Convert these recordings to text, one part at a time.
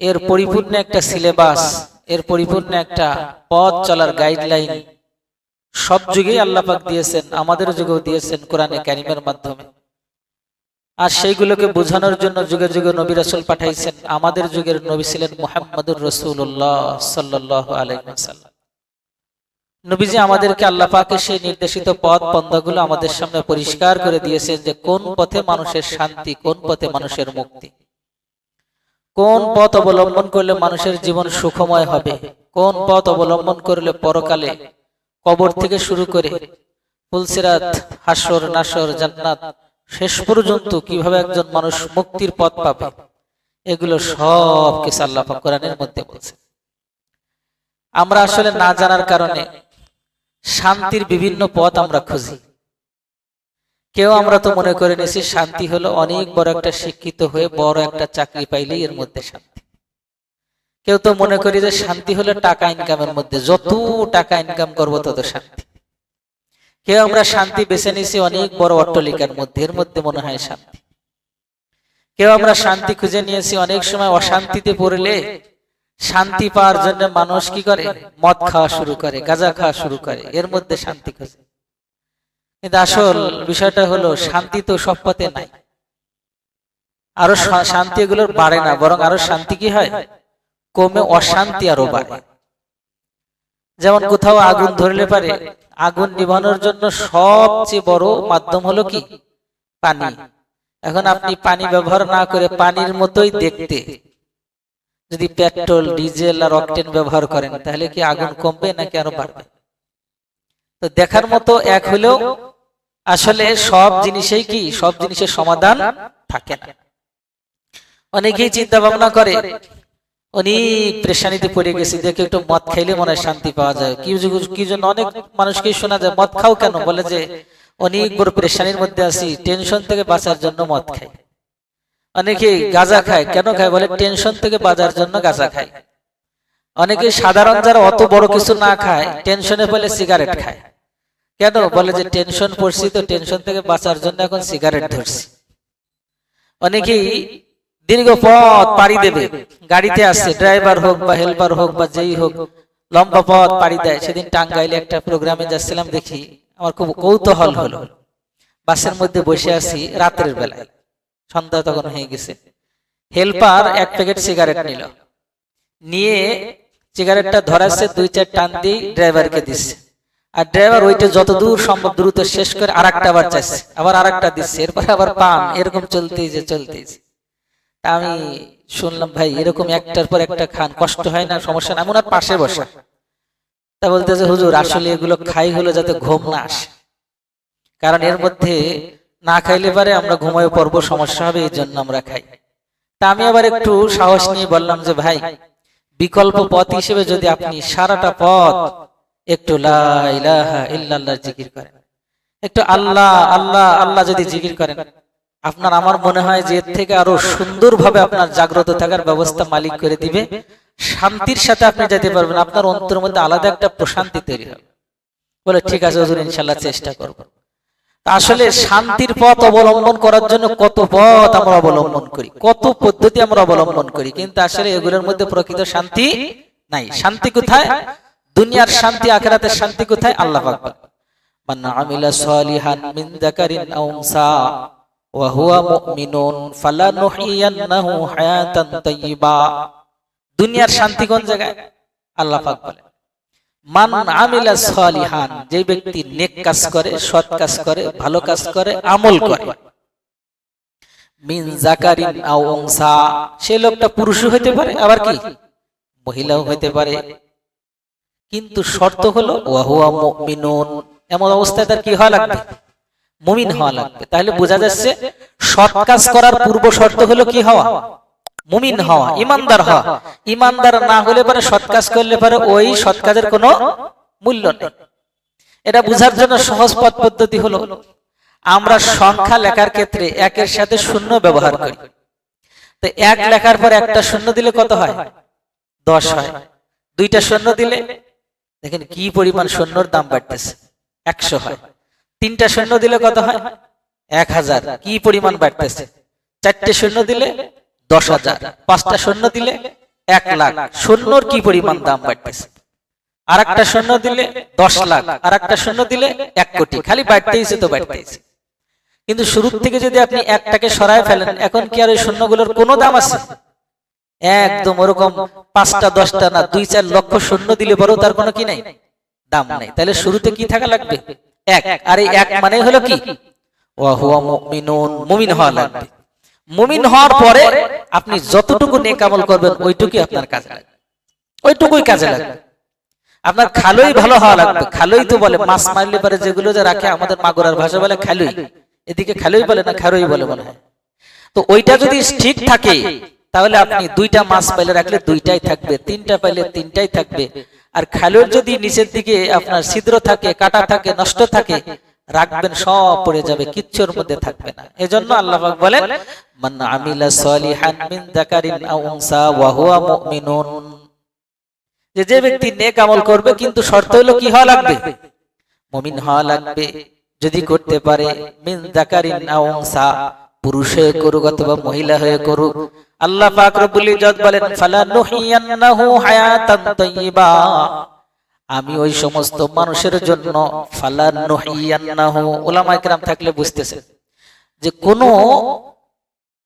এর পরিপূর্ণ একটা সিলেবাস, এর পরিপূর্ণ একটা পথ চলার গাইডলাইন সব যুগেই আল্লাপাক দিয়েছেন, আমাদের যুগেও দিয়েছেন কোরআনে কারিমের মাধ্যমে। আর সেইগুলোকে বোঝানোর জন্য যুগে যুগে নবী রাসুল পাঠাইছেন, আমাদের যুগের নবী ছিলেন মোহাম্মদুর রসুল্লাহ সাল্লাহ আলাইসাল্লাম নবীজি আমাদেরকে আল্লাহ পাকে সেই নির্দেশিত পথ পন্থাগুলো আমাদের সামনে পরিষ্কার করে দিয়েছেন যে কোন পথে মানুষের শান্তি, কোন পথে মানুষের মুক্তি। কোন পথ অবলম্বন করলে মানুষের জীবন সুখময় হবে? কোন পথ অবলম্বন করলে পরকালে? কবর থেকে শুরু করে ফুলসিরাত হাসর নাসর জান্নাত শেষ পর্যন্ত কীভাবে একজন মানুষ মুক্তির পথ পাবে? এগুলো সব কিছু আল্লাহ কোরআনের মধ্যে বলছে আমরা আসলে না জানার কারণে শান্তির বিভিন্ন পথ আমরা খুঁজি। কেউ আমরা তো মনে করে নিয়েছি শান্তি হলো অনেক বড় একটা শিক্ষিত হয়ে বড় একটা চাকরি পাইলেই এর মধ্যে শান্তি। কেউ তো মনে করি যে শান্তি হলো টাকা ইনকামের মধ্যে যত টাকা ইনকাম করব তত শান্তি। কেউ আমরা শান্তি বেছে নিছি অনেক বড় অট্টলিকার মধ্যে এর মধ্যে মনে হয় শান্তি। কেউ আমরা শান্তি খুঁজে নিয়েছি অনেক সময় অশান্তিতে পড়লে শান্তি পাওয়ার জন্য মানুষ কি করে? মদ খাওয়া শুরু করে গাঁজা খাওয়া শুরু করে। এর মধ্যে শান্তি খুঁজে কিন্তু আসল বিষয়টা হলো, শান্তি তো সব পথে নাই। আরও শান্তি এগুলোর বাড়ে না, বরং আরও শান্তি কি হয়? কমে অশান্তি আরও বাড়ে। যেমন কোথাও আগুন ধরলে পারে, আগুন নিভানোর জন্য সবচেয়ে বড় মাধ্যম হলো কি? পানি। এখন আপনি পানি ব্যবহার না করে পানির মতোই দেখতে। যদি পেট্রোল, ডিজেল আর অকটেন ব্যবহার করেন, তাহলে কি আগুন কমবে নাকি আরও বাড়বে? তো দেখার মতো এক হলেও আসলে সব জিনিসেই কি? সব জিনিসের সমাধান থাকে না। অনেকেই চিন্তা ভাবনা করে অনেক প্রেশানিতে পড়ে গেছি দেখে একটু মদ খাইলে মনে শান্তি পাওয়া যায়। কি কি জন্য অনেক মানুষকে শোনা যায় মদ খাও কেন? বলে যে অনেক বড় প্রেশানির মধ্যে আছি টেনশন থেকে বাঁচার জন্য মদ খাই। অনেকে গাঁজা খায় কেন খায়? বলে টেনশন থেকে বাঁচার জন্য গাঁজা খায়। অনেকে সাধারণ যারা অত বড় কিছু না খায় টেনশনে বলে সিগারেট খায়। কেন? বলে যে টেনশন পড়ছি তো টেনশন থেকে বাঁচার জন্য এখন সিগারেট ধরছি। অনেকেই দীর্ঘ পথ পাড়ি দেবে। গাড়িতে আসছে ড্রাইভার হোক বা হেল্পার হোক বা যেই হোক লম্বা পথ পাড়ি দেয়। সেদিন টাঙ্গাইলে একটা প্রোগ্রামে যাচ্ছিলাম দেখি আমার খুব কৌতূহল হলো। বাসের মধ্যে বসে আছি রাতের বেলায়। সন্ধ্যা তখন হয়ে গেছে। হেল্পার এক প্যাকেট সিগারেট নিল। নিয়ে সিগারেটটা ধরাচ্ছে দুই চার টান দিয়ে ড্রাইভারকে দিচ্ছে আর ড্রাইভার ওইটা যত দূর সম্ভব দ্রুত শেষ করে আর একটা আবার চাইছে। আবার আর একটা দিচ্ছে, এরপরে আবার পান, এরকম চলতেই যে চলতেই আমি শুনলাম, ভাই, এরকম একটার পর একটা খান, কষ্ট হয় না, সমস্যা না, এমন আর পাশে বসা। তা বলতে যে হুজুর, আসলে এগুলো খাই হলো যাতে ঘুম না আসে। কারণ এর মধ্যে না খাইলে পারে আমরা ঘুমায় পড়ব, সমস্যা হবে, এই জন্য আমরা খাই। তা আমি আবার একটু সাহস নিয়ে বললাম যে, ভাই, বিকল্প পথ হিসেবে যদি আপনি সারাটা পথ একটু ইলাহা ইল্লাল্লাহর জিকির করেন। একটু আল্লাহ আল্লাহ আল্লাহ যদি জিকির করেন। আপনার, আমার মনে হয় যে এর থেকে আরও সুন্দরভাবে আপনার জাগ্রত থাকার ব্যবস্থা মালিক করে দিবে। শান্তির সাথে আপনি যেতে পারবেন, আপনার অন্তরের মধ্যে আলাদা একটা প্রশান্তি তৈরি হবে। বলে, ঠিক আছে হুজুর ইনশাল্লাহ চেষ্টা করব। আসলে শান্তির পথ অবলম্বন করার জন্য কত পথ আমরা অবলম্বন করি, কত পদ্ধতি আমরা অবলম্বন করি। কিন্তু আসলে এগুলোর মধ্যে প্রকৃত শান্তি নাই। শান্তি কোথায়? দুনিয়ার শান্তি, আখেরাতের শান্তি কোথায়? আল্লাহ পাক মান আমিলা সালিহান মিন যাকারিন ওয়া হুয়া মুমিনুন হায়াতান দুনিয়ার শান্তি কোন জায়গায়? আল্লাহ পাক বলেন। মান আমিলা সালিহান, যে ব্যক্তি নেক কাজ করে, সৎ কাজ করে, ভালো কাজ করে, আমল করে। মিন জাকারিন আও সে লোকটা পুরুষও হইতে পারে, আবার কি? মহিলাও হইতে পারে। কিন্তু শর্ত হলো এমন অবস্থায় তার কি হওয়া লাগবে? মুমিন হওয়া লাগবে। তাহলে বোঝা যাচ্ছে, সৎ কাজ করার পূর্ব শর্ত হলো কি হওয়া? মুমিন হওয়া, ইমানদার হওয়া। ইমানদার না হলে পরে সৎ কাজ করলে পরে ওই সৎ কাজের কোনো মূল্য নেই। এটা বোঝার জন্য সহজ পথ পদ্ধতি হলো, আমরা সংখ্যা লেখার ক্ষেত্রে একের সাথে শূন্য ব্যবহার করি। তো এক লেখার পর একটা শূন্য দিলে কত হয়? দশ হয়। দুইটা শূন্য দিলে দেখেন কি পরিমাণ শূন্যর দাম বাড়তেছে? একশো হয়। তিনটা সৈন্য দিলে কত হয়? এক হাজার। কি পরিমাণ বাড়তেছে? চারটে শূন্য দিলে দশ হাজার। পাঁচটা সৈন্য দিলে এক লাখ। সৈন্যর কি পরিমাণ দাম বাড়তেছে? আর একটা সৈন্য দিলে দশ লাখ। আর একটা সৈন্য দিলে এক কোটি। খালি বাড়তেইছে তো বাড়তেইছে। কিন্তু শুরুর থেকে যদি আপনি একটাকে সরায় ফেলেন, এখন কি আর ওই সৈন্যগুলোর কোনো দাম আছে? একদম ওরকম পাঁচটা, দশটা না, দুই, চার লক্ষ শূন্য দিলে বড় তার কোনো কি নাই? দাম নাই। তাহলে শুরুতে কি থাকা লাগবে? এক। আর এই এক মানে হলো কি? মুমিন হওয়া লাগবে। মুমিন হওয়ার পরে আপনি যতটুকু নেক আমল করবেন, ওইটুকুই আপনার কাজে লাগবে। ওইটুকুই কাজে লাগবে। আপনার খালোই ভালো হওয়া লাগবে। খালোই তো বলে, মাছ মারলে পারে যেগুলো যে রাখে, আমাদের মাগুরার ভাষা বলে খালুই। এদিকে খালুই বলে না, খারোই বলে হয়। তো ওইটা যদি ঠিক থাকে তাহলে আপনি দুইটা মাছ পাইলে রাখলে দুইটাই থাকবে, তিনটা পাইলে তিনটাই থাকবে। আর খালুর যদি নিচের দিকে আপনার ছিদ্র থাকে, কাটা থাকে, নষ্ট থাকে, রাখবেন, সব পড়ে যাবে, কিচ্ছুর মধ্যে থাকবে না। এজন্য আল্লাহ পাক বলেন, মান আমিলা সলিহান মিন যাকারিন আও উনসা ওয়া হুয়া মুমিনুন। যে যে ব্যক্তি নেক আমল করবে, কিন্তু শর্ত হলো কি হওয়া লাগবে? মুমিন হওয়া লাগবে। যদি করতে পারে, মিন যাকারিন আও উনসা। পুরুষ হয়ে করুক অথবা মহিলা হয়ে করুক আল্লাহ পাক রব্বুল ইজ্জত বলেন ফালা নুহিয়ান্নাহু হায়াতান তাইয়্যিবা। আমি ওই সমস্ত মানুষের জন্য ফালা নুহিয়ান্নাহু থাকলে বুঝতেছেন যে কোন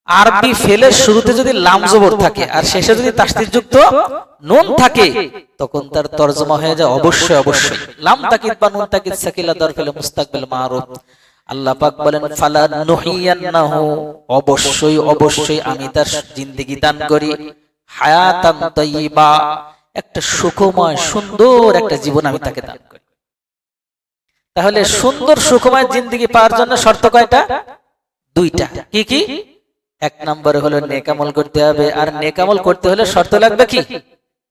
আরবি ফেলের শুরুতে যদি লাম জবর থাকে আর শেষে যদি তাসদিদ যুক্ত নুন থাকে তখন তার তরজমা হয়ে যায় অবশ্যই অবশ্যই। লাম তাকিদ বা নুন তাকিদ সাকিলা দর ফেলে মুস্তাকবিল মারুফ। আল্লাহ পাক বলেন, ফালা নুহিয়ান্নাহু। অবশ্যই অবশ্যই আমি তার জিন্দেগি দান করি। হায়াতান তাইয়্যিবা একটা সুখময়, সুন্দর একটা জীবন আমি তাকে দান করি। তাহলে সুন্দর, সুখময় জিন্দেগি পাওয়ার জন্য শর্ত কয়টা? দুইটা। কি কি? এক নম্বরে হলো নেকামল করতে হবে, আর নেকামল করতে হলে শর্ত লাগবে কি?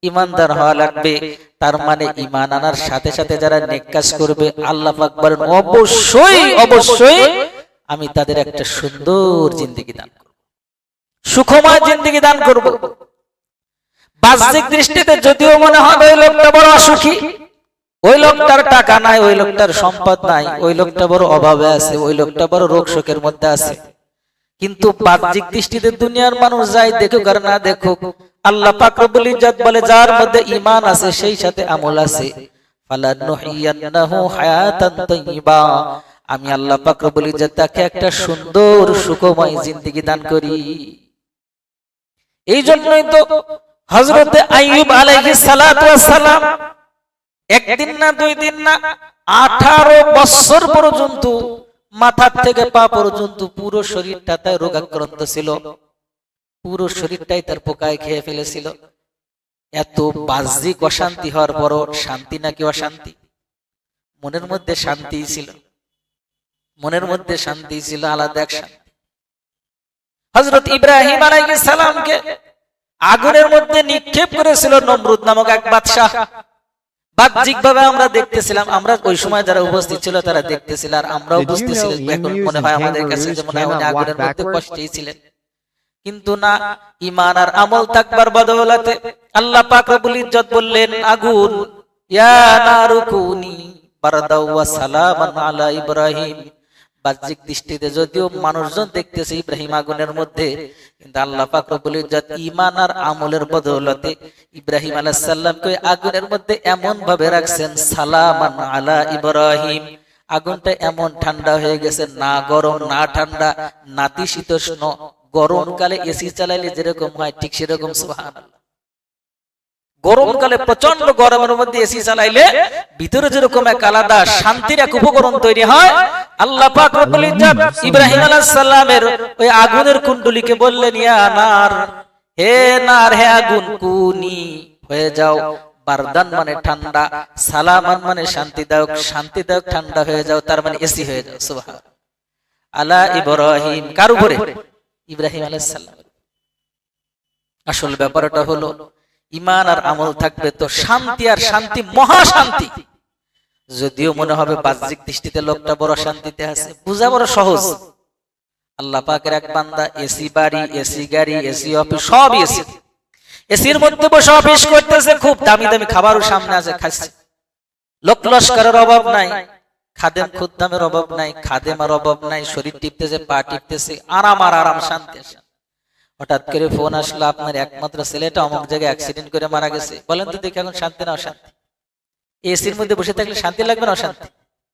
ইমানদার হওয়া লাগবে। তার মানে ইমান আনার সাথে সাথে যারা নেক কাজ করবে আল্লাহ পাক বলেন অবশ্যই অবশ্যই আমি তাদের একটা সুন্দর জিন্দগি দান করব। সুখময় জিন্দগি দান করব। বাহ্যিক দৃষ্টিতে যদিও মনে হবে ওই লোকটা বড় অসুখী। ওই লোকটার টাকা নাই ওই লোকটার সম্পদ নাই ওই লোকটা বড় অভাবে আছে ওই লোকটা বড় রোগ শোকের মধ্যে আছে। কিন্তু বাহ্যিক দৃষ্টিতে দুনিয়ার মানুষ যাই দেখুক আর না দেখুক আল্লাহ পাক রব্বুল ইজ্জত বলে, যার মধ্যে ঈমান আছে, সেই সাথে আমল আছে। ফালানুহিয়ান্নাহু হায়াতান তাইয়্যিবা আমি আল্লাহ পাক রব্বুল ইজ্জত তাকে একটা সুন্দর, সুখময় জিন্দেগি দান করি। এই জন্যই তো হযরতে আইয়ুব আলাইহিস সালাতু ওয়াস সালাম একদিন না দুই দিন না 18 বছর পর্যন্ত মাথার থেকে পা পর্যন্ত পুরো শরীরটা তাই রোগাক্রান্ত ছিল। পুরো শরীরটাই তার পোকায় খেয়ে ফেলেছিল। এত বাহ্যিক অশান্তি হওয়ার পরও শান্তি নাকি অশান্তি? মনের মধ্যে শান্তি ছিল। মনের মধ্যে শান্তি ছিল আলাদা এক শান্তি। হজরত ইব্রাহিম আলাইহিস সালামকে আগুনের মধ্যে নিক্ষেপ করেছিল নমরুদ নামক এক বাদশাহ। বাহ্যিক ভাবে আমরা দেখতেছিলাম আমরা ওই সময় যারা উপস্থিত ছিল তারা দেখতেছিল আর আমরাও বুঝতেছিলাম এখন মনে হয় আমাদের কাছে যে মনে হয় আগুনের মধ্যে কষ্টেই ছিলেন। কিন্তু না ইমান আর আমল থাকবার বদৌলতে আল্লাহ পাক রব্বুল ইজ্জত বললেন, আগুন, ইয়া নারুকুনি ওয়া সালামান আলা ইব্রাহিম। বাহ্যিক দৃষ্টিতে যদিও মানুষজন দেখতেছে ইব্রাহিম আগুনের মধ্যে, কিন্তু আল্লাহ পাক রব্বুল ইজ্জত আর আমলের ইব্রাহিম আলাইহিস আগুনের মধ্যে এমন ভাবে রাখছেন, সালামান আলা ইব্রাহিম। আগুনটা এমন ঠান্ডা হয়ে গেছে, না গরম, না ঠান্ডা নাতিশীতোষ্ণ গরমকালে এসি চালাইলে যেরকম হয়, ঠিক সেরকম, সুবহানাল্লাহ। গরমকালে প্রচণ্ড গরমের মধ্যে এসি চালাইলে ভিতরে যেরকম এক আলাদা শান্তির এক উপকরণ তৈরি হয়, আল্লাহ ইব্রাহিম আলাইহিস সালামের ওই আগুনের কুণ্ডলিকে বললেন, ইয়া নার, হে নার, হে আগুন, কুনি, হয়ে যাও, বারদান মানে ঠান্ডা, সালামান মানে শান্তিদায়ক শান্তিদায়ক ঠান্ডা হয়ে যাও, তার মানে এসি হয়ে যাও সুবহান আলা ইব্রাহিম, কার উপরে? ইব্রাহিম আলাইহিস সালাম আসল ব্যাপারটা হলো ইমান আর আমল থাকবে তো শান্তি আর শান্তি মহা শান্তি যদিও মনে হবে বাহ্যিক দৃষ্টিতে লোকটা বড় শান্তিতে আছে, বুঝা বড় সহজ। আল্লাহ পাকের এক বান্দা এসি বাড়ি, এসি গাড়ি, এসি অফিস, সব এসি। এসির মধ্যে বসে অফিস করতেছে, খুব দামি দামি খাবারও সামনে আছে খাচ্ছে লোক লস্করের অভাব নাই। খাদেম খুদ্দামের অভাব নাই খাদেমার অভাব নাই শরীর টিপতেছে পা টিপতেছে আরাম আর আরাম শান্তি। হঠাৎ করে ফোন আসলো আপনার একমাত্র ছেলেটা অমুক জায়গায় অ্যাক্সিডেন্ট করে মারা গেছে। বলেন তো দেখি এখন শান্তি না অশান্তি? এসির মধ্যে বসে থাকলে শান্তি লাগবে না অশান্তি?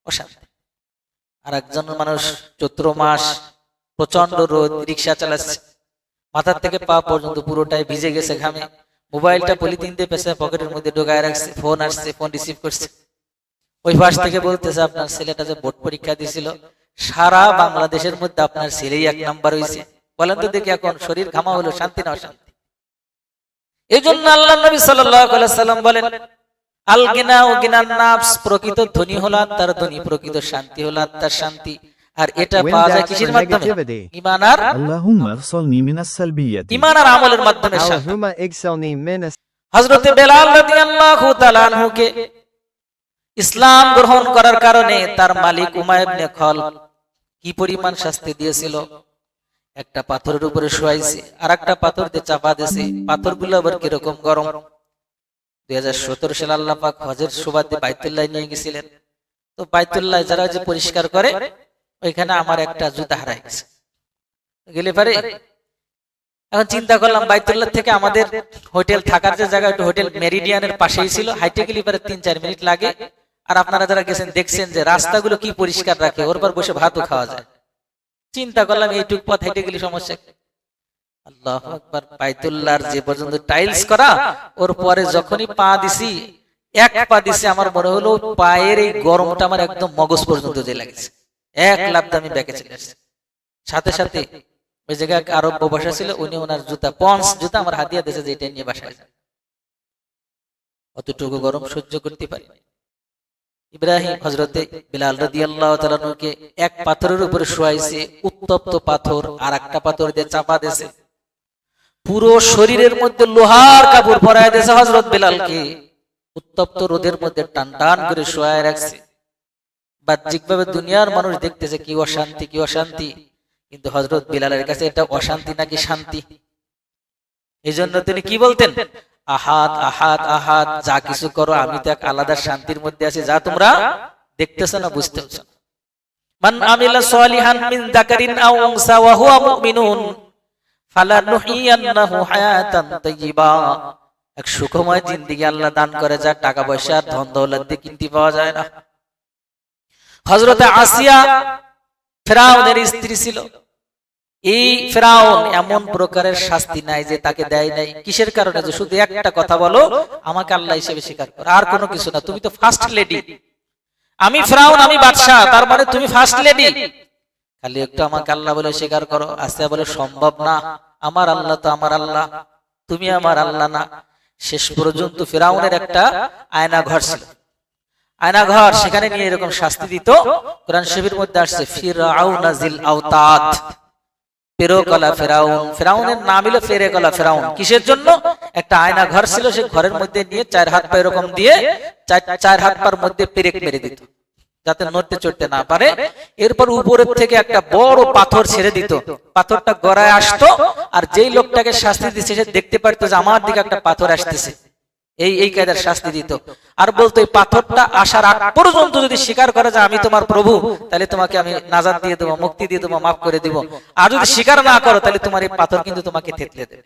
অশান্তি। আর একজন মানুষ চৈত্র মাস প্রচণ্ড রোদ রিক্সা চালাচ্ছে। মাথার থেকে পা পর্যন্ত পুরোটাই ভিজে গেছে ঘামে। মোবাইলটা পলিথিন দিয়ে পেছে পকেটের মধ্যে ঢোকায় রাখছে ফোন আসছে ফোন রিসিভ করছে। ওই পাশ থেকে বলতেছে আপনার ছেলেটা যে বোর্ড পরীক্ষা দিছিল সারা বাংলাদেশের মধ্যে আপনার ছেলেই এক নাম্বার হয়েছে। বলেন তো দেখি এখন শরীর ঘামা হলো শান্তি না অশান্তি? এই জন্য আল্লাহ নবী সাল্লাম বলেন আলগিনা ও গিনার নাফস প্রকৃত ধনী হলো আত্মার ধনী প্রকৃত শান্তি হলো আত্মার শান্তি। আর এটা পাওয়া যায় কিসের মাধ্যমে? ঈমান আর আল্লাহুম্মা ফসলনি মিনাস সালবিয়াত। ঈমান আর আমলের মাধ্যমে আল্লাহুম্মা ইকসালনি মিনাস হযরতে বেলাল রাদিয়াল্লাহু তাআলা আনহু কে ইসলাম গ্রহণ করার কারণে তার মালিক উমায় ইবনে খল কি পরিমাণ শাস্তি দিয়েছিল? একটা পাথরের উপরে শোয়াইছে আর একটা পাথর দিয়ে চাপা দিয়েছে, পাথরগুলো আবার কীরকম গরম? দুই হাজার সতেরো হজের সুবাদে বাইতুল্লাহ নিয়ে গেছিলেন। তো বাইতুল্লাহ যারা যে পরিষ্কার করে, ওইখানে আমার একটা জুতা হারাই গেছে। গেলে পারে? এখন চিন্তা করলাম বাইতুল্লাহ থেকে আমাদের হোটেল থাকার যে জায়গা হোটেল মেরিডিয়ানের পাশেই ছিল, হাইটে গেলে পরে তিন চার মিনিট লাগে। আর আপনারা যারা গেছেন, দেখছেন যে রাস্তাগুলো কি পরিষ্কার রাখে, ওর পর বসে ভাতও খাওয়া যায়। চিন্তা করলাম এইটুক পথ হেঁটে গেলে সমস্যা আল্লাহ আকবার, বাইতুল্লাহর যে পর্যন্ত টাইলস করা, ওর পরে যখনই পা দিছি, এক পা দিছি, আমার মনে হলো পায়ের এই গরমটা আমার একদম মগজ পর্যন্ত যে লাগছে এক লাভ আমি ব্যাকে চলে আসছে। সাথে সাথে ওই জায়গায় আরব বসা ছিল, উনি ওনার জুতা পন্স জুতা আমার হাতিয়া দিয়েছে যে এটা নিয়ে বাসায় অতটুকু গরম সহ্য করতে পারি। ইব্রাহিম হজরতে বিলাল রাদিয়াল্লাহু তাআলাকে এক পাথরের উপরে শোয়াইছে, উত্তপ্ত পাথর আর একটা পাথর দিয়ে চাপা দিয়েছে। পুরো শরীরের মধ্যে লোহার কাপড় পরায় দিয়েছে হজরত বিলালকে। উত্তপ্ত রোদের মধ্যে টান টান করে শোয়ায় রাখছে। বাহ্যিকভাবে দুনিয়ার মানুষ দেখতেছে কি অশান্তি কি অশান্তি। কিন্তু হজরত বিলালের কাছে এটা অশান্তি নাকি শান্তি? এই জন্য তিনি কি বলতেন? আহাদ আহাদ আহাদ যা কিছু করো, আমি তো এক আলাদা শান্তির মধ্যে আছি, যা তোমরা দেখতেছো না, বুঝতেছো মান আমিলা সালিহান মিন যাকারিন আও ওয়া হুয়া মুমিনুন হায়াতান এক সুখময় জিন্দেগি আল্লাহ দান করে যা টাকা পয়সা ধন দৌলত দিয়ে কিনতে পাওয়া যায় না। হযরতে আসিয়া ফেরাউনের স্ত্রী ছিল। এই ফেরাউন এমন প্রকারের শাস্তি নাই যে তাকে দেয় নাই। কিসের কারণে? যে শুধু একটা কথা বলো আমাকে আল্লাহ হিসেবে স্বীকার করো। আর কোনো কিছু না তুমি তো ফার্স্ট লেডি আমি ফেরাউন আমি বাদশাহ তার মানে তুমি ফার্স্ট লেডি খালি একটু আমাকে আল্লাহ বলে স্বীকার করো। আসিয়া বলে সম্ভব না। আমার আল্লাহ তো আমার আল্লাহ। তুমি আমার আল্লাহ না। শেষ পর্যন্ত ফেরাউনের একটা আয়না ঘর ছিল। আয়না ঘর সেখানে নিয়ে এরকম শাস্তি দিত। কোরআন শরীফের মধ্যে আসছে ফিরাউনা জিল আওতাদ। পেরোকলা ফেরাউন। ফেরাউনের নাম হলো ফেরেকলা ফেরাউন। কিসের জন্য? একটা আয়না ঘর ছিল সে ঘরের মধ্যে নিয়ে চার হাত পা এরকম দিয়ে চার- চার হাত পার মধ্যে পেরেক মেরে দিত যাতে নড়তে চড়তে না পারে। এরপর উপরের থেকে একটা বড় পাথর ছেড়ে দিত। পাথরটা গড়ায় আসতো আর যেই লোকটাকে শাস্তি দিচ্ছে সে দেখতে পারতো যে আমার দিকে একটা পাথর আসতেছে। এই এই কায়দার শাস্তি দিত। আর বলতো এই পাথরটা আসার আগ পর্যন্ত যদি স্বীকার করে যে আমি তোমার প্রভু তাহলে তোমাকে আমি নাজাদ দিয়ে দেবো মুক্তি দিয়ে দেবো মাফ করে দিব। আর যদি স্বীকার না করো তাহলে তোমার এই পাথর কিন্তু তোমাকে থেতলে দেবে।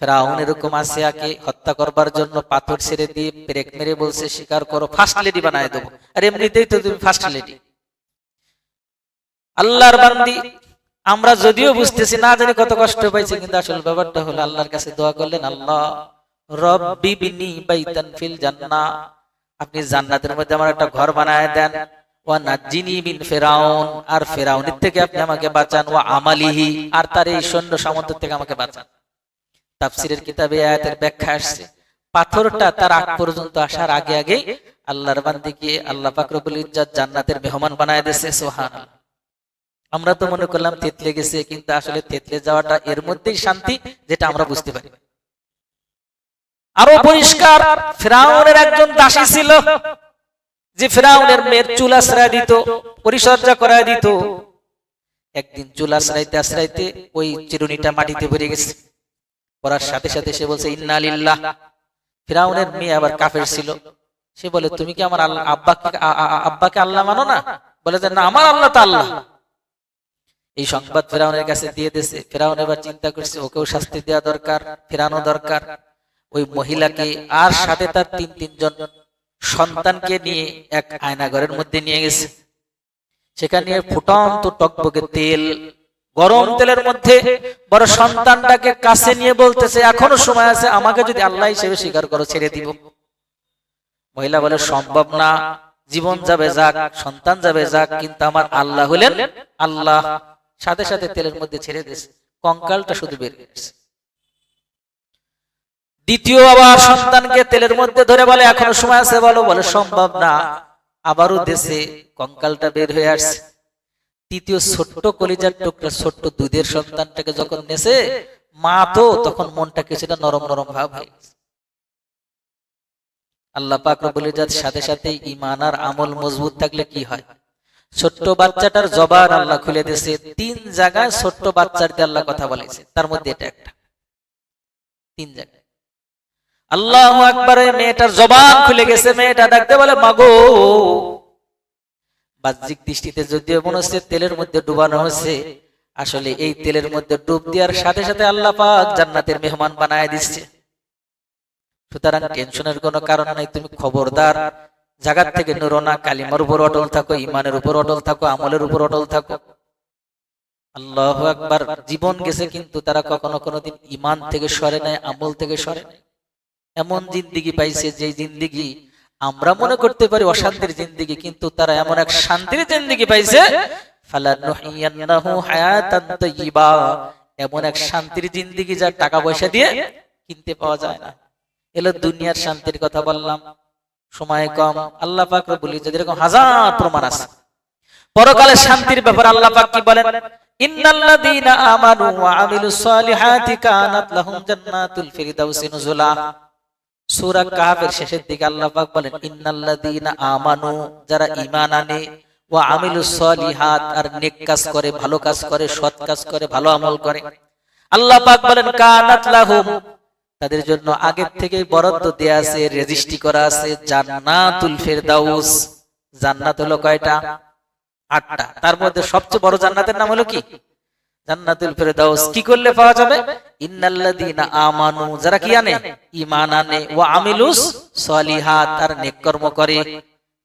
ফেরাউন এরকম আসিয়াকে হত্যা করবার জন্য পাথর ছেড়ে দিয়ে ব্রেক মেরে বলছে স্বীকার করো ফার্স্ট লেডি বানায় দেবো। আর এমনিতেই তো তুমি ফার্স্ট লেডি আল্লাহর বান্দি আমরা যদিও বুঝতেছি না জানি কত কষ্ট পাইছি কিন্তু আসল ব্যাপারটা হলো আল্লাহর কাছে দোয়া করলেন আল্লাহ আপনি জান্নাতের মধ্যে আমার একটা ঘর বানায় দেন। আর থেকে আপনি আমাকে বাঁচান। আমালিহি। আর তার এই সৈন্য থেকে আমাকে বাঁচান। তাফসিরের কিতাবে আয়াতের ব্যাখ্যা আসছে। পাথরটা তার আগ পর্যন্ত আসার আগে আগে আল্লাহর বান্দিকে আল্লাহ ইজ্জত জান্নাতের মেহমান বানায় দিয়েছে। আমরা তো মনে করলাম তেতলে গেছে, কিন্তু আসলে তেতলে যাওয়াটা এর মধ্যেই শান্তি, যেটা আমরা বুঝতে পারি। আরও পরিষ্কার ফেরাউনের একজন দাসী ছিল যে ফেরাউনের মেয়ের চুল আশ্রয় দিত পরিচর্যা করায় দিত। একদিন চুল আশ্রাইতে আশ্রাইতে ওই চিরুনিটা মাটিতে ভরে গেছে। পড়ার সাথে সাথে সে বলছে ইন্না লিল্লাহ। ফিরাউনের মেয়ে আবার কাফের ছিল। সে বলে তুমি কি আমার আল্লাহ আব্বাকে আব্বাকে আল্লাহ মানো না? বলে যে না আমার আল্লাহ তো আল্লাহ। এই সংবাদ ফেরাউনের কাছে দিয়ে দিয়েছে। ফেরাউন এবার চিন্তা করছে ওকেও শাস্তি দেওয়া দরকার ফেরানো দরকার। ওই মহিলাকে আর সাথে তার তিন তিনজন সন্তানকে নিয়ে এক আয়নাঘরের মধ্যে নিয়ে গেছে। সেখানে ফুটন্ত টকবকে তেল, গরম তেলের মধ্যে বড় সন্তানটাকে কাছে নিয়ে বলতেছে, এখনও সময় আছে, আমাকে যদি আল্লাহ হিসেবে স্বীকার করো, ছেড়ে দিব। মহিলা বলে, সম্ভব না, জীবন যাবে যাক, সন্তান যাবে যাক, কিন্তু আমার আল্লাহ হলেন আল্লাহ। সাথে সাথে তেলের মধ্যে ছেড়ে দিয়েছে। কঙ্কালটা শুধু বের গেছে। দ্বিতীয় আবার সন্তানকে তেলের মধ্যে ধরে বলে, এখনও সময় আছে, বলো। বলে, সম্ভব না। আবারও দেশে কঙ্কালটা বের হয়ে আসছে। তৃতীয় ছোট্ট কলিজার টুকরা, ছোট্ট দুধের সন্তানটাকে যখন নেছে, মা তো তখন মনটা কিছুটা নরম নরম ভাব হয়ে আল্লাহ পাক রব্বুল ইজ্জত সাথে সাথে ঈমান আর আমল মজবুত থাকলে কি হয়? ছোট্ট বাচ্চাটার জবান আল্লাহ খুলে দিয়েছে। তিন জায়গায় ছোট্ট বাচ্চার আল্লাহ কথা বলেছে। তার মধ্যে এটা একটা। তিন জায়গায়। আল্লাহ আকবারে মেয়েটার জবান খুলে গেছে। মেয়েটা ডাকতে বলে, মাগো। বাহ্যিক দৃষ্টিতে যদিও মনে হচ্ছে তেলের মধ্যে ডুবানো হয়েছে, আসলে এই তেলের মধ্যে ডুব দেওয়ার সাথে সাথে আল্লাহ পাক জান্নাতের মেহমান বানায় দিচ্ছে সুতরাং টেনশনের কোনো কারণ নাই, তুমি খবরদার। জায়গার থেকে নুরো না, কালিমার উপর অটল থাকো ইমানের উপর অটল থাকো, আমলের উপর অটল থাকো। আল্লাহ একবার জীবন গেছে কিন্তু তারা কখনো কোনোদিন ইমান থেকে সরে নাই, আমল থেকে সরে নাই। এমন জিন্দিগি পাইছে যে জিন্দিগি আমরা মনে করতে পারি অশান্তির জিন্দিগি কিন্তু তারা এমন এক শান্তির জিন্দিগি পাইছে এমন এক শান্তির জিন্দিগি যা টাকা পয়সা দিয়ে কিনতে পাওয়া যায় না। এলো দুনিয়ার শান্তির কথা বললাম। সময় কম আল্লাহ পাক বলি যদি এরকম হাজার প্রমাণ আছে। পরকালের শান্তির ব্যাপারে আল্লাহ পাক কি বলেন? ইন্নাল্লাযীনা আমানু ওয়া আমিলুস সালিহাতি কানাত লাহুম জান্নাতুল ফিরদাউসি নুজুলা। সূরা কাহফের শেষের দিকে আল্লাহ পাক বলেন, ইন্নাল্লাযীনা আমানু যারা ঈমান আনে, ওয়া আমিলুস সালিহাত আর নেক কাজ করে, ভালো কাজ করে, সৎ কাজ করে, ভালো আমল করে। আল্লাহ পাক বলেন, কানাত লাহুম তাদের জন্য আগের থেকে বরাদ্দ দেয়া আছে, রেজিস্ট্রি করা আছে, জান্নাতুল ফেরদাউস। জান্নাত হলো কয়টা? আটটা। তার মধ্যে সবচেয়ে বড় জান্নাতের নাম হলো কি? জান্নাতুল ফেরদাউস কি করলে পাওয়া যাবে? ইন্নাল্লাযীনা আমানু, যারা কি আনে? ঈমান আনে। ওয়া আমিলুস সলিহাত আর নেক কর্ম করে।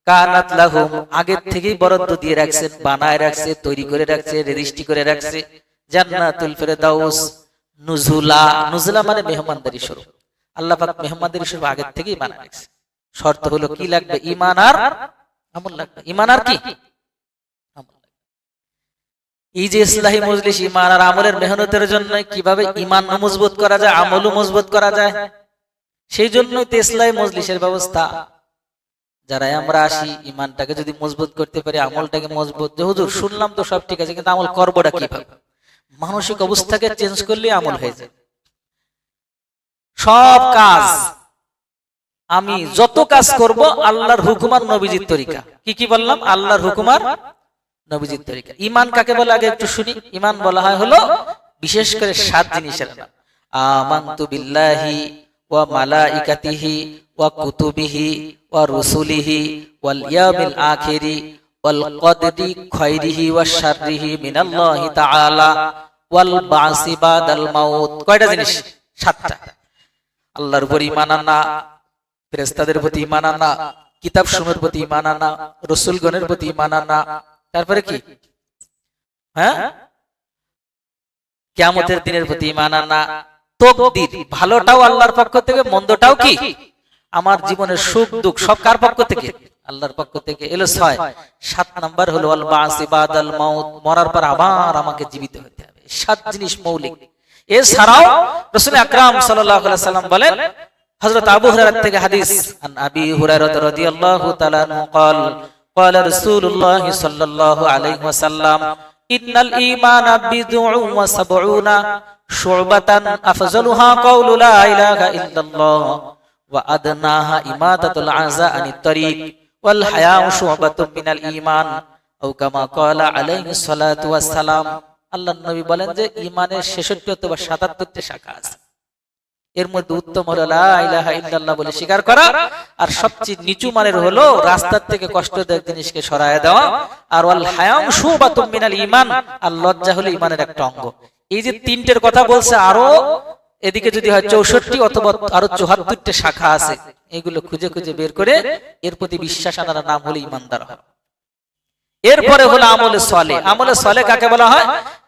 কানাত লাহুম, আগের থেকেই বরাদ্দ দিয়ে রাখছেন, বানায় রাখছে, তৈরি করে রাখছে, রেজিস্ট্রি করে রাখছে। জান্নাতুল ফেরদাউস, নুজুলা নুজুলা মানে মেহমানদারি স্বরূপ। আল্লাহ পাক মেহমানদারি স্বরূপ আগের থেকেই বানায় রাখছে। শর্ত হলো কি লাগবে? ঈমান আর আমল লাগবে। ঈমান আর কি। এই যে ইসলাহী মজলিস, ঈমান আর আমলের মেহনতের জন্য কীভাবে ঈমান মজবুত করা যায়, আমলও মজবুত করা যায়, সেই জন্যই তো ইসলাহী মজলিসের ব্যবস্থা। আমরা আসি, ঈমানটাকে যদি মজবুত করতে পারি, আমলটাকে মজবুত হুজুর, শুনলাম তো সব ঠিক আছে, কিন্তু আমল করবোটা কীভাবে? মানসিক অবস্থাকে চেঞ্জ করলে আমল হয়ে যায়। সব কাজ আমি যত কাজ করব, আল্লাহর হুকুমার নবীজির তরিকা। কি কি বললাম? আল্লাহর হুকুমার নবীজির তরিকা। ইমান কাকে বলে? আগে একটু শুনি। ইমান বলা হয় হলো, বিশেষ করে সাত জিনিসের বিল্লাহি ওয়া মালাইকাতিহি ওয়া কুতুবিহি ওয়া রুসুলিহি ওয়াল ইয়াউমিল আখিরি ওয়াল কদরি ওয়া শাররিহি মিনাল্লাহি তাআলা ওয়াল বাসি বাদাল মাউত। কয়টা জিনিস? সাতটা। আল্লাহর উপর ঈমান আনা, ফেরেশতাদের প্রতি ঈমান আনা, কিতাব সমূহের প্রতি ঈমান আনা, রাসূলগণের প্রতি ঈমান আনা তারপরে কি হ্যাঁ কিয়ামতের দিনের প্রতি ঈমান আনা তকদির ভালোটাও আল্লাহর পক্ষ থেকে মন্দটাও কি আমার জীবনের সুখ দুঃখ সব কার পক্ষ থেকে আল্লাহর পক্ষ থেকে এলো ছয় সাত নাম্বার হলো আল বাসি বাদাল মাউত মরার পর আবার আমাকে জীবিত হতে হবে সাত জিনিস মৌলিক এছাড়াও রাসূল আকরাম সাল্লাল্লাহু আলাইহি সাল্লাম বলেন হযরত আবু হুরায়রা থেকে হাদিস আন আবি হুরায়রা রাদিয়াল্লাহু তাআলা আনহু قال قال رسول الله صلى الله عليه وسلم إن الإيمان بضع وسبعون شعبة أفضلها قول لا إله إلا الله وأدناها إماتة العزاء عن الطريق والحياء شعبة من الإيمان أو كما قال عليه الصلاة والسلام আল্লাহ নবী বলেন যে ইমানের ছেষট্টি অথবা সাতাত্তরটি শাখা আছে এর মধ্যে উত্তম হলো ইল্লাল্লাহ বলে স্বীকার করা। আর সবচেয়ে নিচু মানের হলো, রাস্তার থেকে কষ্টদায়ক জিনিসকে সরায় দেওয়া। আর ওয়াল হায়াম শুবাতুম মিনাল ঈমান, আর লজ্জা হলো ঈমানের একটা অঙ্গ। এই যে তিনটের কথা বলছে, আরও এদিকে যদি হয় চৌষট্টি অথবা আরও চুহাত্তরটা শাখা আছে, এগুলো খুঁজে খুঁজে বের করে এর প্রতি বিশ্বাস আনার নাম হলো ইমানদার এরপরে হলো আমলে সলে। আমলে সলে কাকে বলা হয়?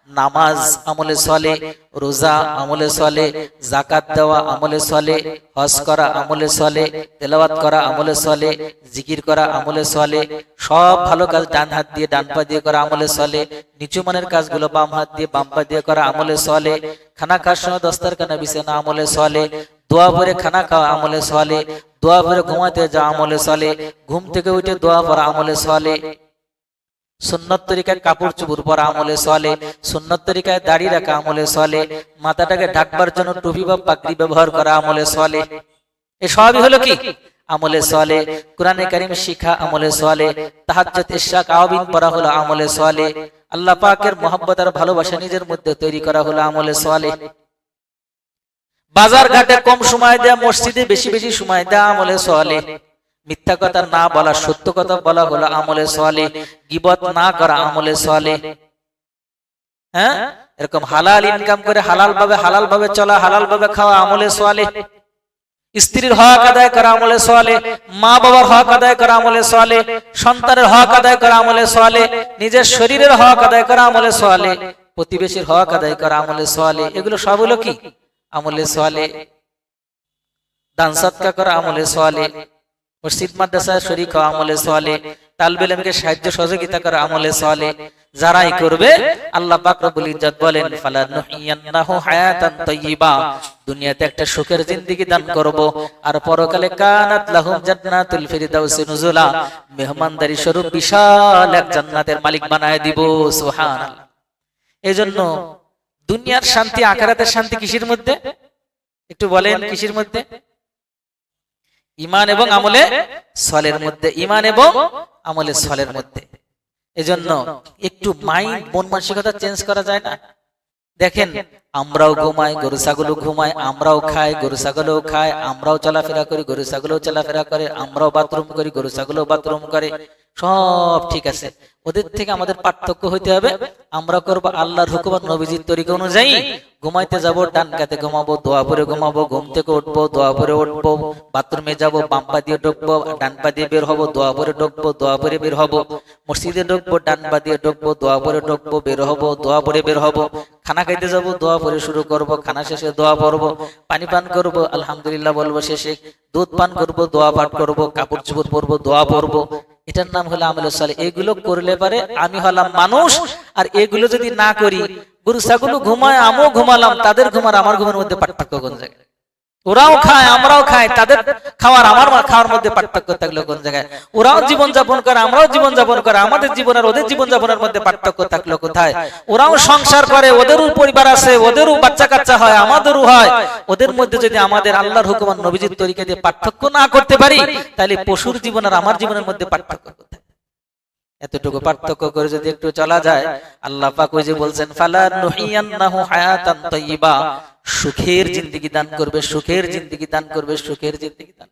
নামাজ আমলে সলে রোজা আমলে সলে জাকাত দেওয়া আমলে সলে হজ করা আমলে সলে তেলাওয়াত করা আমলে সলে জিকির করা আমলে সলে সব ভালো কাজ ডান হাত দিয়ে ডান পা দিয়ে করা আমলে সলে নিচু মানের কাজগুলো বাম হাত দিয়ে বাম পা দিয়ে করা আমলে সলে খানা খাওয়ার সময় দস্তার দস্তারখানা বিছানা আমলে সলে দোয়া ভরে খানা খাওয়া আমলে সলে দোয়া ভরে ঘুমাতে যাওয়া আমলে সলে ঘুম থেকে উঠে দোয়া ভরা আমলে সলে সুন্নত তরিকায় কাপড় চুপুর পরা আমলে চলে, সুন্নত তরিকায় দাড়ি রাখা আমলে চলে, মাথাটাকে ঢাকবার জন্য টুপি বা পাগড়ি ব্যবহার করা আমলে চলে। এ সবই হলো কি? আমলে চলে, কোরআনে কারিম শিখা আমলে চলে, তাহাজ্জুদ, ইশরাক আওয়াবিন পড়া হলো আমলে চলে, আল্লাহ পাকের মহব্বত আর ভালোবাসা নিজের মধ্যে তৈরি করা হলো আমলে চলে। বাজার ঘাটে কম সময় দেয়া, মসজিদে বেশি বেশি সময় দেয়া আমলে চলে। মিথ্যা কথা না বলা, সত্য কথা বলা হলো আমলে সোয়ালে গিবত না করা আমলে সোয়ালে হ্যাঁ? এরকম হালাল ইনকাম করে হালাল ভাবে হালাল ভাবে চলা হালাল ভাবে খাওয়া আমলে সোয়ালে স্ত্রীর হক আদায় করা আমলে সোয়ালে মা বাবার হক আদায় করা আমলে সোয়ালে সন্তানের হক আদায় করা আমলে সোয়ালে নিজের শরীরের হক আদায় করা আমলে সোয়ালে প্রতিবেশীর হক আদায় করা আমলে সোয়ালে এগুলো সব হলো কি? আমলে সোয়ালে দান সৎকা করা আমলে সোয়ালে মসজিদ মাদ্রাসায় শরীক হওয়া আমলে সোয়ালে তালবেলেমকে সাহায্য সহযোগিতা করা আমলে সোয়ালে যারাই করবে, আল্লাহ পাক রব্বুল ইজ্জত বলেন ফালানুহিয়ান্নাহু হায়াতান তাইয়্যিবা দুনিয়াতে একটা সুখের জিন্দেগি দান করব, আর পরকালে কানাত লাহুম জান্নাতুল ফিরদাউসি নুজুলা, মেহমানদারি স্বরূপ বিশাল এক জান্নাতের মালিক বানায় দিব, সুবহানাল্লাহ। এজন্য দুনিয়ার শান্তি, আখিরাতের শান্তি কিসের মধ্যে? একটু বলেন কিসের মধ্যে? ইমান এবং আমলে সলের মধ্যে। ইমান এবং আমলে সলের মধ্যে। এজন্য একটু মাইন্ড মন মানসিকতা চেঞ্জ করা যায় না। দেখেন আমরাও ঘুমাই গরু ছাগলও ঘুমাই আমরাও খাই গরু ছাগলও খাই আমরাও চলাফেরা করি গরু ছাগলও চলাফেরা করে আমরাও বাথরুম করি গরু ছাগলও বাথরুম করে সব ঠিক আছে। ওদের থেকে আমাদের পার্থক্য হইতে হবে আমরা করব আল্লাহর হুকুম আর নবীজির তরিকা অনুযায়ী ঘুমাইতে যাব ডান কাতে ঘুমাবো দোয়া পরে ঘুমাবো ঘুম থেকে উঠবো দোয়া পরে উঠবো বাথরুমে যাব বাম পা দিয়ে ঢুকবো ডান পা দিয়ে বের হব দোয়া পরে ঢুকবো দোয়া পরে বের হব মসজিদে ঢুকবো ডান পা দিয়ে ঢুকবো দোয়া পরে ঢুকবো বের হব দোয়া পরে বের হব খানা খাইতে যাব দোয়া পরে শুরু করব, খানা শেষে দোয়া পড়ব, পানি পান করব, আলহামদুলিল্লাহ বলব শেষে, দুধ পান করব, দোয়া পাঠ করব, কাপড় চোপড় পরবো, দোয়া পরব এটার নাম হলো আমল সালে। এগুলো করলে পারে আমি হলাম মানুষ, আর এগুলো যদি না করি, গরু ছাগল ঘুমায়, আমিও ঘুমালাম, তাদের ঘুমার আমার ঘুমের মধ্যে পার্থক্য কোন জায়গায়? ওরাও খায় আমরাও খাই। তাদের খাওয়ার আমার খাওয়ার মধ্যে পার্থক্য থাকল কোন জায়গায়? ওরাও জীবন যাপন করে আমরাও জীবন যাপন করে আমাদের জীবন আর ওদের জীবন যাপনের মধ্যে পার্থক্য থাকল কোথায়? ওরাও সংসার করে ওদেরও পরিবার আছে ওদেরও বাচ্চা কাচ্চা হয় আমাদেরও হয়। ওদের মধ্যে যদি আমাদের আল্লাহর হুকুম আর নবীজির তরিকা দিয়ে পার্থক্য না করতে পারি তাহলে পশুর জীবন আর আমার জীবনের মধ্যে পার্থক্য কোথায়? এতটুকু পার্থক্য করে যদি একটু চলা যায় আল্লাহ পাক ওই যে বলছেন ফালা নুহিয়ান্নাহু হায়াতান তাইয়্যিবা সুখের জিন্দেগি দান করবে সুখের জিন্দেগি দান করবে সুখের জিন্দেগি দান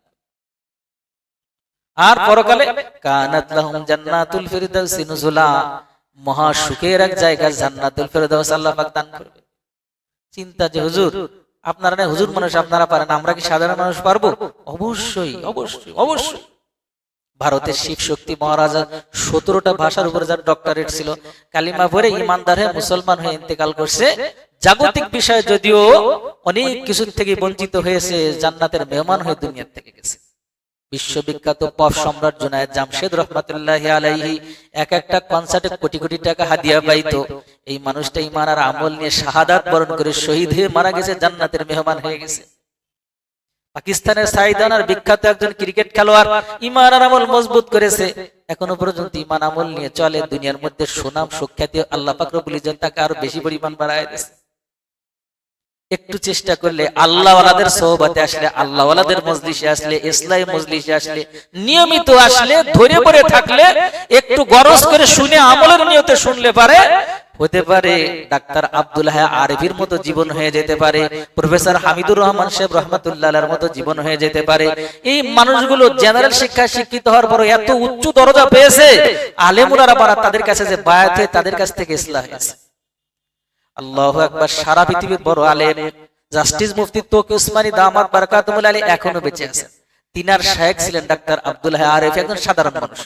আর পরকালে কানাত লাহুম জান্নাতুল ফিরদাউসি নুজুলা। মহা সুখের এক জায়গা জান্নাতুল ফিরদাউস আল্লাহ পাক দান করবে। চিন্তা যে হুজুর আপনারা না হুজুর মানুষ আপনারা পারেন আমরা কি সাধারণ মানুষ পারব? অবশ্যই অবশ্যই অবশ্যই ভারতের শিব শক্তি মহারাজা সতেরোটা ভাষার উপরে যার ডক্টরেট ছিল কালিমা পরে ইমানদার হয়ে মুসলমান হয়ে ইন্তেকাল করছে। জাগতিক বিষয়ে যদিও অনেক কিছুর থেকে বঞ্চিত হয়েছে জান্নাতের মেহমান হয়ে দুনিয়ার থেকে গেছে। বিশ্ববিখ্যাত পপ সম্রাট জুনায়দ জামশেদ রহমতুল্লাহ আলাইহি এক একটা কনসার্টে কোটি কোটি টাকা হাদিয়া পাইতো। এই মানুষটা ইমান আর আমল নিয়ে শাহাদাত বরণ করে শহীদ হয়ে মারা গেছে জান্নাতের মেহমান হয়ে গেছে। পাকিস্তানের সাইদানার বিখ্যাত একজন ক্রিকেট খেলোয়াড় ইমান আর আমল মজবুত করেছে। এখনও পর্যন্ত ইমান আমল নিয়ে চলে দুনিয়ার মধ্যে সুনাম সুখ্যাতি আল্লাহ পাকরবুল তাকে আরও বেশি পরিমাণ বাড়ায় দিয়েছে। একটু চেষ্টা করলে আল্লাহওয়ালাদের সোহবাতে আসলে, আল্লাহওয়ালাদের মজলিসে আসলে ইসলাই মজলিসে আসলে, নিয়মিত আসলে, ধরে পড়ে থাকলে, একটু গরজ করে শুনে, আমলের নিয়তে শুনলে পারে, হতে পারে ডাক্তার আব্দুল হায়া আরবির মতো জীবন হয়ে যেতে পারে, প্রফেসর হামিদুর রহমান সাহেব রহমতুল্লাহ মতো জীবন হয়ে যেতে পারে। এই মানুষগুলো জেনারেল শিক্ষায় শিক্ষিত হওয়ার পর এত উচ্চ দরজা পেয়েছে, আলেমুলারা পারা তাদের কাছে যে বায়াত তাদের কাছ থেকে ইসলাম হয়েছে। আল্লাহ একবার সারা পৃথিবীর বড় আলেম জাস্টিস মুফতি তোকে উসমানী দামাত বারকাতুল আলী এখনও বেঁচে আছেন। তিনার ছিলেন ডাক্তার আব্দুল আরিফ একজন সাধারণ মানুষ।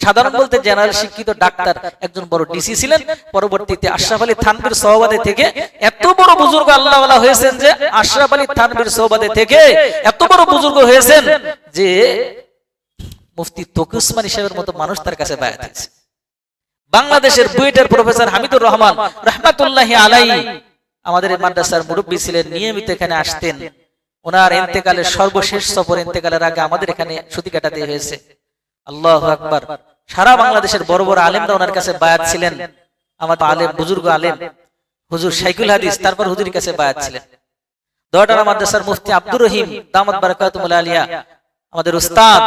সাধারণ বলতে জেনারেল শিক্ষিত ডাক্তার একজন বড় ডিসি ছিলেন। পরবর্তীতে আশরাফ আলী থানবীর সহবাদে থেকে এত বড় বুজুর্গ আল্লাহ হয়েছেন যে আশরাফ আলী থানবীর সহবাদে থেকে এত বড় বুজুর্গ হয়েছেন যে মুফতি তকি উসমানী সাহেবের মতো মানুষ তার কাছে বায়াত হয়েছে। বাংলাদেশের বুয়েটের প্রফেসর হামিদুর রহমান রহমাতুল্লাহ আলাই আমাদের মাদ্রাসার মুরব্বী ছিলেন, নিয়মিত এখানে আসতেন। ওনার ইন্তেকালের সর্বশেষ সফর ইন্তেকালের আগে আমাদের এখানে ছুটি কাটাতে হয়েছে। আল্লাহ আকবার। সারা বাংলাদেশের বড় বড় আলেমরা ওনার কাছে বায়াত ছিলেন। আমাদের আলেম, বুজুর্গ আলেম, হুজুর শাইকুল হাদিস, তারপর হুজুরের কাছে বায়াত ছিলেন। দোয়াটানা মাদ্রাসার মুফতি আব্দুর রহিম, দামাত বারাকাতুল আলিয়া, আমাদের উস্তাদ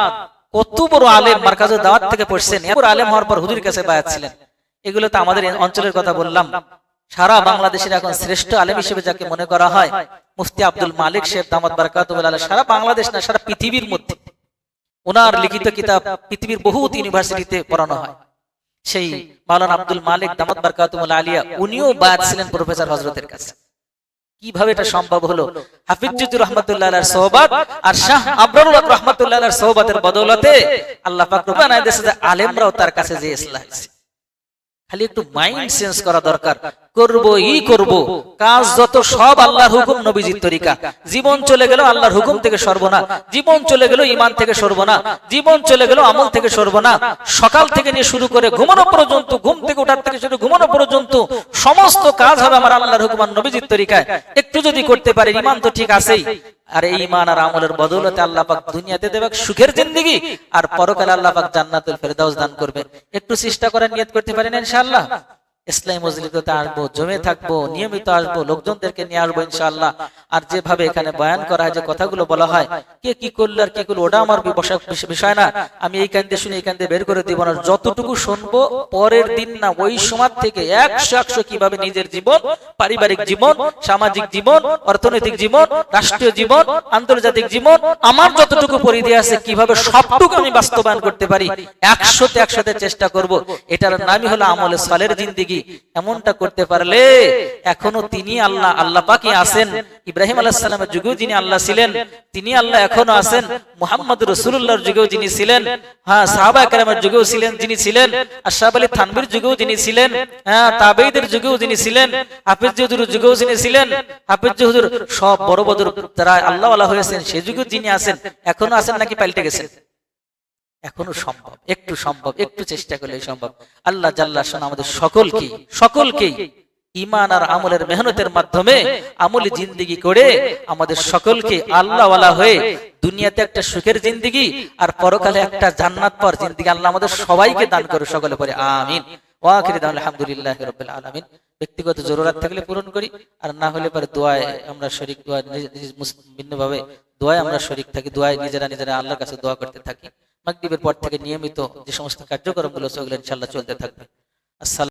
কত বড় আলেম দাওয়াত থেকে পড়ছেন, এত আলেম হওয়ার পর কাছে এগুলো তো আমাদের অঞ্চলের কথা বললাম। সারা বাংলাদেশের এখন শ্রেষ্ঠ আলেম হিসেবে যাকে মনে করা হয়, মুফতি আব্দুল মালিক শেখ বারাকাতুল সারা বাংলাদেশ না, সারা পৃথিবীর মধ্যে। ওনার লিখিত কিতাব পৃথিবীর বহুত ইউনিভার্সিটিতে পড়ানো হয়। সেই মাওলানা আব্দুল মালিক দামাত বারকাতুল আলিয়া, উনিও বাদ প্রফেসর হজরতের কাছে। কীভাবে এটা সম্ভব হলো? হাফিজুর রহমতুল্লাহ সোহবাত আর শাহ আবরুল রহমতুল্লাহ সোহবাতের বদৌলতে আল্লাহ পাক আলেমরাও তার কাছে যে ইসলাম। খালি একটু মাইন্ড চেঞ্জ করা দরকার। করব ই করব। কাজ যত সব আল্লাহর হুকুম নবীজির তরিকা। জীবন চলে গেল আল্লাহর হুকুম থেকে সরব না। জীবন চলে গেল ইমান থেকে সরব না। জীবন চলে গেল আমল থেকে সরব না। সকাল থেকে নিয়ে শুরু করে ঘুমানো পর্যন্ত ঘুম থেকে ওঠার থেকে শুরু ঘুমানো পর্যন্ত সমস্ত কাজ হবে আমার আল্লাহর হুকুম। আর নবীজির তরিকায়। একটু যদি করতে পারি ইমান তো ঠিক আছেই। আর এই ইমান আর আমলের বদৌলতে আল্লাহ পাক দুনিয়াতে দেবে সুখের জিন্দেগি, আর পরকালে আল্লাহ পাক জান্নাতুল ফেরদাউস দান করবে একটু চেষ্টা করে নিয়ত করতে পারেন ইনশাআল্লাহ। ইসলামী মসজিদে আসব জমে থাকব, নিয়মিত আসব, লোকজনদেরকে নিয়ে আসব ইনশাআল্লাহ। আর যেভাবে এখানে বয়ান করা হয়, যে কথাগুলো বলা হয়, কে কি করল আর কি করল, ওটা আমার বিষয় না। আমি এই কান্দে শুনে, এই কান্দে বের করে দিব না। যতটুকু শুনব, পরের দিন না, ওই সময় থেকে একশো একশো কীভাবে নিজের জীবন, পারিবারিক জীবন, সামাজিক জীবন, অর্থনৈতিক জীবন, রাষ্ট্রীয় জীবন, আন্তর্জাতিক জীবন, আমার যতটুকু পরিধি আছে, কীভাবে সবটুকু আমি বাস্তবায়ন করতে পারি, একশোতে একশোতে চেষ্টা করব। এটার নামই হলো আমলে সালের জিন্দিগি। এমনটা করতে পারলে এখনও তিনি আল্লাহ আল্লাহ পাকি আছেন। ইব্রাহিম আলাহ যুগেও যিনি আল্লাহ ছিলেন, তিনি আল্লাহ এখনও আছেন। মোহাম্মদ রসুল্লাহর যুগেও যিনি ছিলেন হ্যাঁ সাহাবা একরামের যুগেও ছিলেন, যিনি ছিলেন আশরাফ আলী থানবির যুগেও যিনি ছিলেন হ্যাঁ তাবেইদের যুগেও যিনি ছিলেন, হাফিজ জহুদুর যুগেও যিনি ছিলেন, হাফিজ জহুদুর সব বড় বড় তারা আল্লাহ আল্লাহ হয়েছেন, সে যুগেও যিনি আছেন, এখনও আছেন নাকি পাল্টে গেছেন? এখনও সম্ভব একটু সম্ভব একটু চেষ্টা করলে সম্ভব। আল্লাহ জাল্লা শোনা আমাদের সকলকে সকলকেই ইমান আর আমলের মেহনতের মাধ্যমে আমলি জিন্দিগি করে আমাদের সকলকে আল্লাহওয়ালা হয়ে দুনিয়াতে একটা সুখের জিন্দিগি আর পরকালে একটা জান্নাত পর জিন্দিগি আল্লাহ আমাদের সবাইকে দান করে সকলে পরে আমিন। ওয়াখিরি দাওয়াল আলহামদুলিল্লাহ রাব্বিল আলামিন। ব্যক্তিগত জরুরত থাকলে পূরণ করি আর না হলে পরে দোয়ায় আমরা শরীক দোয়া ভিন্নভাবে দোয়ায় আমরা শরীক থাকি দোয়ায় নিজেরা নিজেরা আল্লাহর কাছে দোয়া করতে থাকি মাগরিবের পর থেকে নিয়মিত যে সমস্ত কার্যক্রমগুলো সেগুলো ইনশাল্লাহ চলতে থাকবে। আসসালাম